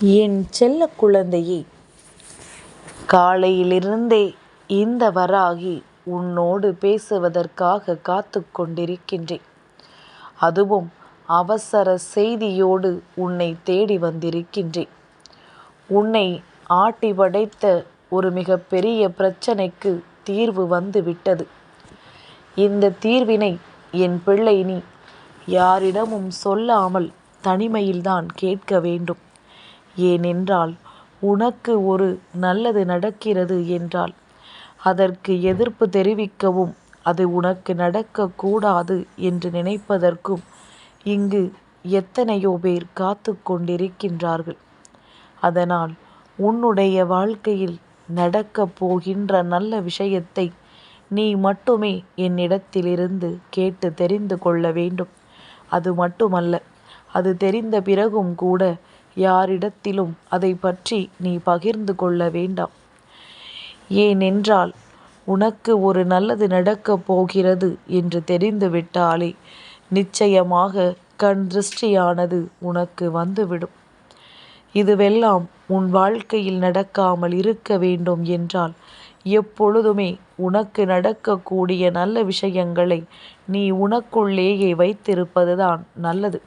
என் செல்ல குழந்தையே காலையிலிருந்தே இந்த வராகி உன்னோடு பேசுவதற்காக காத்து கொண்டிருக்கின்றேன். அதுவும் அவசர செய்தியோடு உன்னை தேடி வந்திருக்கின்றேன். உன்னை ஆட்டி படைத்த ஒரு மிகப்பெரிய பிரச்சனைக்கு தீர்வு வந்து விட்டது. இந்த தீர்வினை என் பிள்ளை நீ யாரிடமும் சொல்லாமல் தனிமையில்தான் கேட்க வேண்டும். ஏனென்றால் உனக்கு ஒரு நல்லது நடக்கிறது என்றால் அதற்கு எதிர்ப்பு தெரிவிக்கவும் அது உனக்கு நடக்கக்கூடாது என்று நினைப்பதற்கும் இங்கு எத்தனையோ பேர் காத்து கொண்டிருக்கின்றார்கள். அதனால் உன்னுடைய வாழ்க்கையில் நடக்கப் போகின்ற நல்ல விஷயத்தை நீ மட்டுமே என்னிடத்திலிருந்து கேட்டு தெரிந்து கொள்ள வேண்டும். அது மட்டுமல்ல அது தெரிந்த பிறகும் கூட யாரிடத்திலும் அதை பற்றி நீ பகிர்ந்து கொள்ள வேண்டாம். ஏனென்றால் உனக்கு ஒரு நல்லது நடக்கப் போகிறது என்று தெரிந்துவிட்டாலே நிச்சயமாக கண் திருஷ்டியானது உனக்கு வந்துவிடும். இதுவெல்லாம் உன் வாழ்க்கையில் நடக்காமல் இருக்க வேண்டும் என்றால் எப்பொழுதுமே உனக்கு நடக்கக்கூடிய நல்ல விஷயங்களை நீ உனக்குள்ளேயே வைத்திருப்பதுதான் நல்லது.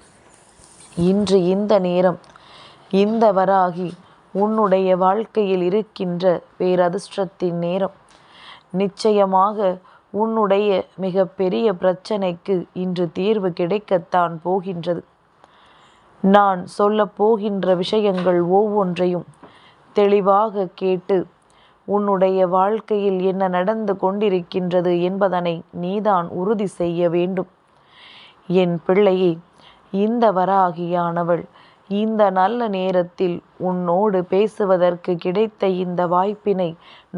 இன்று இந்த நேரம் இந்த வராகி உன்னுடைய வாழ்க்கையில் இருக்கின்ற பேரதிர்ஷ்டத்தின் நேரம். நிச்சயமாக உன்னுடைய மிகப்பெரிய பிரச்சனைக்கு இன்று தீர்வு கிடைக்கத்தான் போகின்றது. நான் சொல்லப் போகின்ற விஷயங்கள் ஒவ்வொன்றையும் தெளிவாக கேட்டு உன்னுடைய வாழ்க்கையில் என்ன நடந்து கொண்டிருக்கின்றது என்பதனை நீதான் உறுதி செய்ய வேண்டும். என் பிள்ளையே இந்த வராகியானவள் இந்த நல்ல நேரத்தில் உன்னோடு பேசுவதற்கு கிடைத்த இந்த வாய்ப்பினை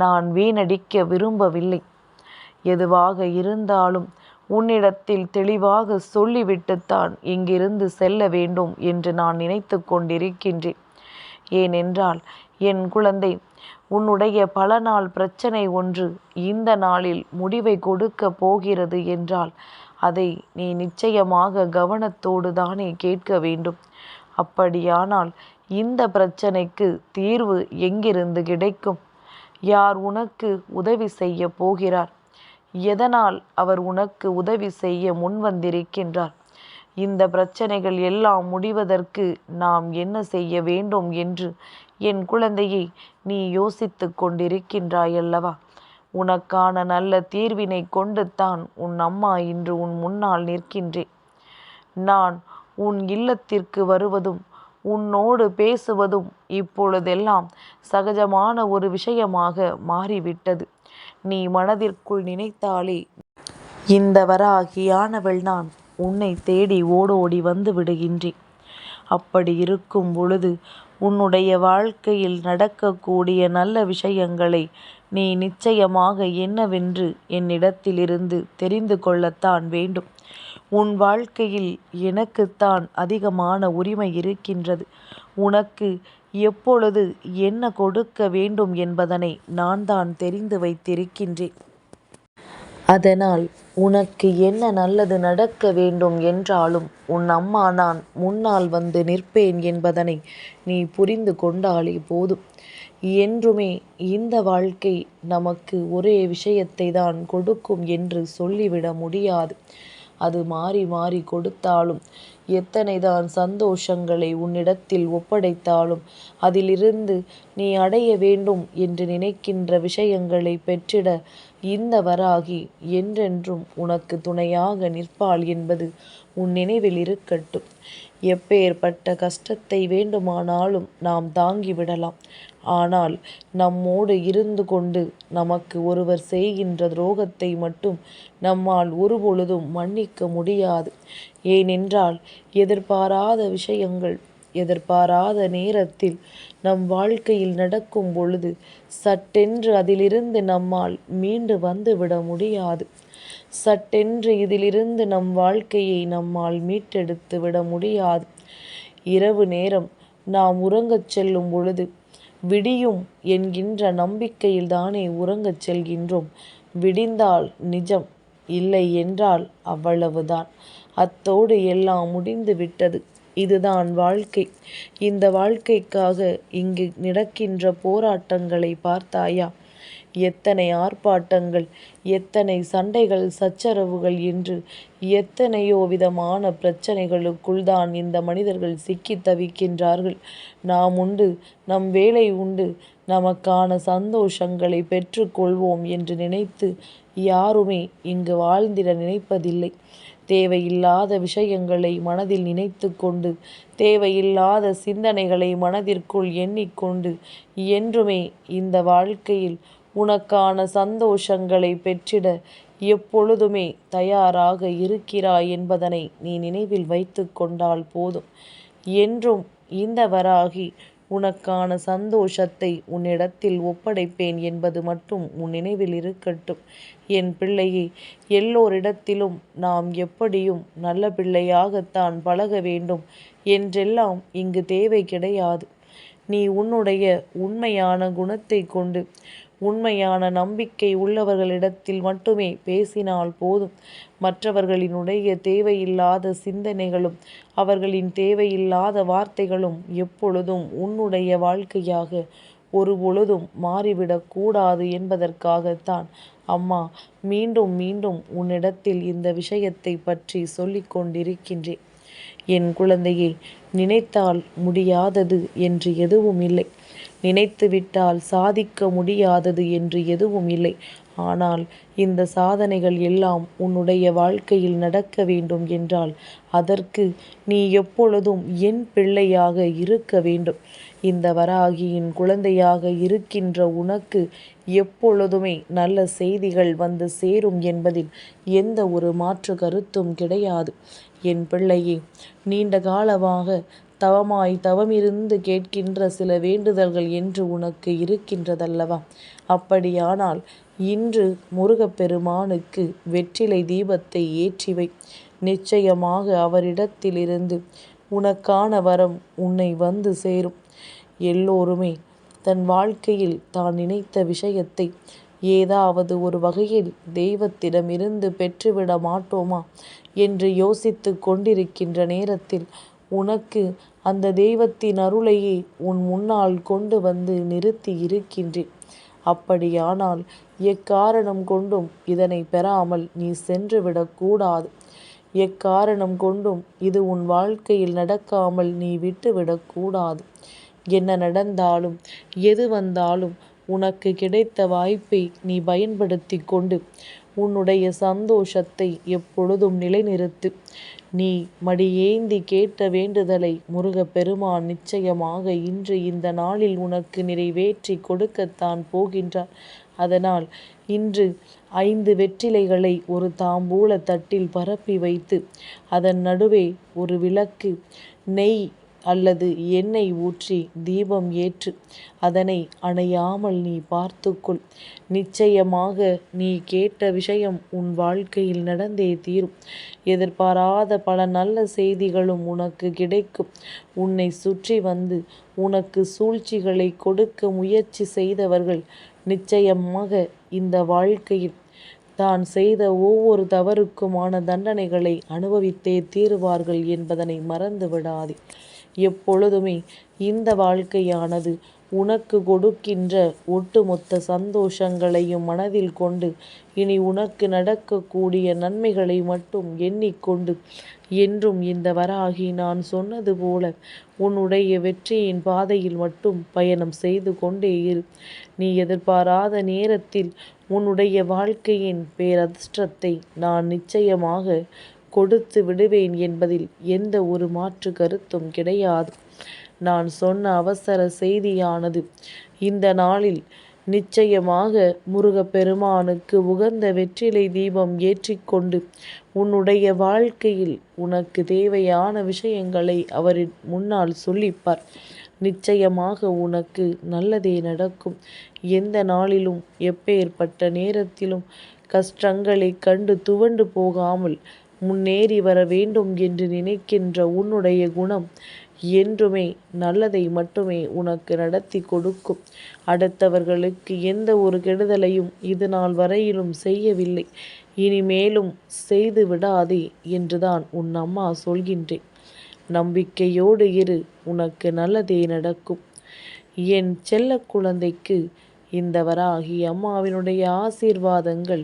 நான் வீணடிக்க விரும்பவில்லை. எதுவாக இருந்தாலும் உன்னிடத்தில் தெளிவாக சொல்லிவிட்டுத்தான் இங்கிருந்து செல்ல வேண்டும் என்று நான் நினைத்து கொண்டிருக்கின்றேன். ஏனென்றால் என் குழந்தை உன்னுடைய பல நாள் பிரச்சனை ஒன்று இந்த நாளில் முடிவை கொடுக்கப் போகிறது என்றால் அதை நீ நிச்சயமாக கவனத்தோடு தானே கேட்க வேண்டும். அப்படியானால் இந்த பிரச்சனைக்கு தீர்வு எங்கிருந்து கிடைக்கும்? யார் உனக்கு உதவி செய்ய போகிறார்? எதனால் அவர் உனக்கு உதவி செய்ய முன்வந்திருக்கின்றார்? இந்த பிரச்சனைகள் எல்லாம் முடிவதற்கு நாம் என்ன செய்ய வேண்டும் என்று என் குழந்தையை நீ யோசித்துக் கொண்டிருக்கின்றாயல்லவா? உனக்கான நல்ல தீர்வினை கொண்டுத்தான் உன் அம்மா இன்று உன் முன்னால் நிற்கின்றேன். நான் உன் இல்லத்திற்கு வருவதும் உன்னோடு பேசுவதும் இப்பொழுதெல்லாம் சகஜமான ஒரு விஷயமாக மாறிவிட்டது. நீ மனதிற்குள் நினைத்தாலே இந்த வராகியானவள் நான் உன்னை தேடி ஓடோடி வந்து விடுகின்றேன். அப்படி இருக்கும் பொழுது உன்னுடைய வாழ்க்கையில் நடக்கக்கூடிய நல்ல விஷயங்களை நீ நிச்சயமாக என்னவென்று என்னிடத்திலிருந்து தெரிந்து கொள்ளத்தான் வேண்டும். உன் வாழ்க்கையில் எனக்குத்தான் அதிகமான உரிமை இருக்கின்றது. உனக்கு எப்பொழுது என்ன கொடுக்க வேண்டும் என்பதனை நான் தான் தெரிந்து வைத்திருக்கின்றேன். அதனால் உனக்கு என்ன நல்லது நடக்க வேண்டும் என்றாலும் உன் அம்மா நான் முன்னால் வந்து நிற்பேன் என்பதனை நீ புரிந்து கொண்டாலே போதும். என்றுமே இந்த வாழ்க்கை நமக்கு ஒரே விஷயத்தை தான் கொடுக்கும் என்று சொல்லிவிட முடியாது. அது மாறி மாறி கொடுத்தாலும் எத்தனைதான் சந்தோஷங்களை உன்னிடத்தில் ஒப்படைத்தாலும் அதிலிருந்து நீ அடைய வேண்டும் என்று நினைக்கின்ற விஷயங்களை பெற்றிட இந்த வராகி என்றென்றும் உனக்கு துணையாக நிற்பாள் என்பது உன் நினைவில் இருக்கட்டும். எப்பேர்ப்பட்ட கஷ்டத்தை வேண்டுமானாலும் நாம் தாங்கி விடலாம். ஆனால் நம்மோடு இருந்து கொண்டு நமக்கு ஒருவர் செய்கின்ற துரோகத்தை மட்டும் நம்மால் ஒருபொழுதும் மன்னிக்க முடியாது. ஏனென்றால் எதிர்பாராத விஷயங்கள் எதிர்பாராத நேரத்தில் நம் வாழ்க்கையில் நடக்கும் பொழுது சட்டென்று அதிலிருந்து நம்மால் மீண்டு வந்துவிட முடியாது. சட்டென்று இதிலிருந்து நம் வாழ்க்கையை நம்மால் மீட்டெடுத்து விட முடியாது. இரவு நேரம் நாம் உறங்கச் செல்லும் பொழுது விடியும் என்கின்ற நம்பிக்கையில் தானே உறங்கச் செல்கின்றோம். விடிந்தால் நிஜம். இல்லை என்றால் அவ்வளவுதான். அத்தோடு எல்லாம் முடிந்து விட்டது. இதுதான் வாழ்க்கை இந்த வாழ்க்கைக்காக இங்கு நடக்கின்ற போராட்டங்களை பார்த்தாயா எத்தனை ஆர்ப்பாட்டங்கள் எத்தனை சண்டைகள் சச்சரவுகள் என்று எத்தனையோ விதமான பிரச்சனைகளுக்குள் தான் இந்த மனிதர்கள் சிக்கித் தவிக்கின்றார்கள். நாம் உண்டு நம் வேலை உண்டு நமக்கான சந்தோஷங்களை பெற்றுக்கொள்வோம் என்று நினைத்து யாருமே இங்கு வாழ்ந்திட நினைப்பதில்லை. தேவையில்லாத விஷயங்களை மனதில் நினைத்து கொண்டு தேவையில்லாத சிந்தனைகளை மனதிற்குள் எண்ணிக்கொண்டு என்றுமே இந்த வாழ்க்கையில் உனக்கான சந்தோஷங்களை பெற்றிட எப்பொழுதுமே தயாராக இருக்கிறாய் என்பதனை நீ நினைவில் வைத்து கொண்டால் போதும். என்றும் இந்த வராகி உனக்கான சந்தோஷத்தை உன்னிடத்தில் ஒப்படைப்பேன் என்பது மட்டும் உன் நினைவில் இருக்கட்டும். என் பிள்ளையை எல்லோரிடத்திலும் நாம் எப்படியும் நல்ல பிள்ளையாகத்தான் பழக வேண்டும். என்றெல்லாம் இங்கு தேவை கிடையாது. நீ உன்னுடைய உண்மையான குணத்தை கொண்டு உண்மையான நம்பிக்கை உள்ளவர்களிடத்தில் மட்டுமே பேசினால் போதும். மற்றவர்களினுடைய தேவையில்லாத சிந்தனைகளும் அவர்களின் தேவையில்லாத வார்த்தைகளும் எப்பொழுதும் உன்னுடைய வாழ்க்கையாக ஒரு பொழுதும் மாறிவிடக்கூடாது என்பதற்காகத்தான். அம்மா மீண்டும் மீண்டும் உன்னிடத்தில் இந்த விஷயத்தை பற்றி சொல்லிக் கொண்டிருக்கின்றேன். என் குழந்தையை நினைத்தால் முடியாதது என்று எதுவும் இல்லை. நினைத்துவிட்டால் சாதிக்க முடியாதது என்று எதுவும் இல்லை. ஆனால் இந்த சாதனைகள் எல்லாம் உன்னுடைய வாழ்க்கையில் நடக்க வேண்டும் என்றால் அதற்கு நீ எப்பொழுதும் என் பிள்ளையாக இருக்க வேண்டும். இந்த வராகியின் குழந்தையாக இருக்கின்ற உனக்கு எப்பொழுதுமே நல்ல செய்திகள் வந்து சேரும் என்பதில் எந்த ஒரு மாற்று கருத்தும் கிடையாது. என் பிள்ளையே நீண்ட காலமாக தவமாய் தவமிருந்து கேட்கின்ற சில வேண்டுதல்கள் என்று உனக்கு இருக்கின்றதல்லவா? அப்படியானால் இன்று முருகப்பெருமானுக்கு வெற்றிலை தீபத்தை ஏற்றிவை. நிச்சயமாக அவரிடத்திலிருந்து உனக்கான வரம் உன்னை வந்து சேரும். எல்லோருமே தன் வாழ்க்கையில் தான் நினைத்த விஷயத்தை ஏதாவது ஒரு வகையில் தெய்வத்திடமிருந்து பெற்றுவிட மாட்டோமா? என்று யோசித்து கொண்டிருக்கின்ற நேரத்தில் உனக்கு அந்த தெய்வத்தின் அருளையே உன் முன்னால் கொண்டு வந்து நிறுத்தி இருக்கின்றேன். அப்படியானால் எக்காரணம் கொண்டும் இதனை பெறாமல் நீ சென்று விடக்கூடாது எக்காரணம் கொண்டும் இது உன் வாழ்க்கையில் நடக்காமல் நீ விட்டுவிடக்கூடாது என்ன நடந்தாலும் எது வந்தாலும் உனக்கு கிடைத்த வாய்ப்பை நீ பயன்படுத்தி கொண்டு உன்னுடைய சந்தோஷத்தை எப்பொழுதும் நிலைநிறுத்து. நீ மடியேந்தி கேட்ட வேண்டுதலை முருகப்பெருமான் நிச்சயமாக இன்று இந்த நாளில் உனக்கு நிறைவேற்றி கொடுக்கத்தான் போகின்றார். அதனால் இன்று ஐந்து வெற்றிலைகளை ஒரு தாம்பூல தட்டில் பரப்பி வைத்து அதன் நடுவே ஒரு விளக்கு நெய் அல்லது எண்ணெய் ஊற்றி தீபம் ஏற்று அதனை அணையாமல் நீ பார்த்துக்கொள். நிச்சயமாக நீ கேட்ட விஷயம் உன் வாழ்க்கையில் நடந்தே தீரும். எதிர்பாராத பல நல்ல செய்திகளும் உனக்கு கிடைக்கும். உன்னை சுற்றி வந்து உனக்கு சூழ்ச்சிகளை கொடுக்க முயற்சி செய்தவர்கள் நிச்சயமாக இந்த வாழ்க்கையில் தான் செய்த ஒவ்வொரு தவறுக்குமான தண்டனைகளை அனுபவித்தே தீருவார்கள் என்பதனை மறந்து விடாதே எப்பொழுதுமே இந்த வாழ்க்கையானது உனக்கு கொடுக்கின்ற ஒட்டுமொத்த சந்தோஷங்களையும் மனதில் கொண்டு இனி உனக்கு நடக்கக்கூடிய நன்மைகளை மட்டும் எண்ணிக்கொண்டு என்றும் இந்த வராகி நான் சொன்னது போல உன்னுடைய வெற்றியின் பாதையில் மட்டும் பயணம் செய்து கொண்டே இரு. நீ எதிர்பாராத நேரத்தில் உன்னுடைய வாழ்க்கையின் பேரதிர்ஷ்டத்தை நான் நிச்சயமாக கொடுத்து விடுவேன் என்பதில் எந்த ஒரு மாற்று கருத்தும் கிடையாது. நான் சொன்ன அவசர செய்தியானது இந்த நாளில் நிச்சயமாக முருகப்பெருமானுக்கு உகந்த வெற்றிலை தீபம் ஏற்றிக்கொண்டு உன்னுடைய வாழ்க்கையில் உனக்கு தேவையான விஷயங்களை அவரின் முன்னால் சொல்லிப்பார். நிச்சயமாக உனக்கு நல்லதே நடக்கும். எந்த நாளிலும் எப்பேற்பட்ட நேரத்திலும் கஷ்டங்களை கண்டு துவண்டு போகாமல் முன்னேறி வர வேண்டும் என்று நினைக்கின்ற உன்னுடைய குணம் என்றுமே நல்லதை மட்டுமே உனக்கு நடத்தி கொடுக்கும். அடுத்தவர்களுக்கு எந்த ஒரு கெடுதலையும் இது நாள் வரையிலும் செய்யவில்லை. இனிமேலும் செய்து விடாதே என்றுதான் உன் அம்மா சொல்கின்றேன். நம்பிக்கையோடு இரு உனக்கு நல்லதே நடக்கும். என் செல்ல குழந்தைக்கு இந்த வராகி அம்மாவினுடைய ஆசீர்வாதங்கள்